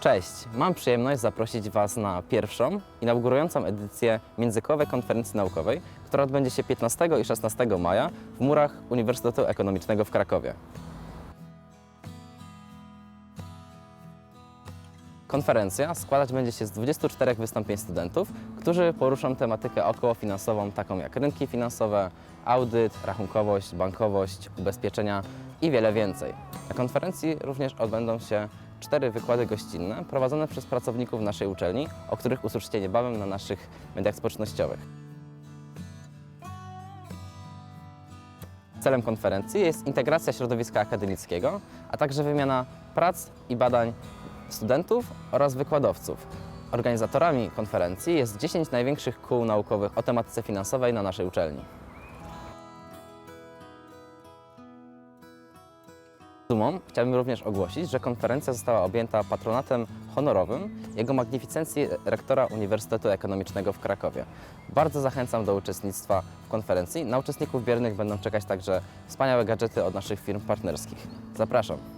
Cześć, mam przyjemność zaprosić Was na pierwszą, inaugurującą edycję Międzykowej Konferencji Naukowej, która odbędzie się 15 i 16 maja w murach Uniwersytetu Ekonomicznego w Krakowie. Konferencja składać będzie się z 24 wystąpień studentów, którzy poruszą tematykę okołofinansową, taką jak rynki finansowe, audyt, rachunkowość, bankowość, ubezpieczenia i wiele więcej. Na konferencji również odbędą się cztery wykłady gościnne prowadzone przez pracowników naszej uczelni, o których usłyszycie niebawem na naszych mediach społecznościowych. Celem konferencji jest integracja środowiska akademickiego, a także wymiana prac i badań studentów oraz wykładowców. Organizatorami konferencji jest 10 największych kół naukowych o tematyce finansowej na naszej uczelni. Dumą chciałbym również ogłosić, że konferencja została objęta patronatem honorowym Jego Magnificencji Rektora Uniwersytetu Ekonomicznego w Krakowie. Bardzo zachęcam do uczestnictwa w konferencji. Na uczestników biernych będą czekać także wspaniałe gadżety od naszych firm partnerskich. Zapraszam.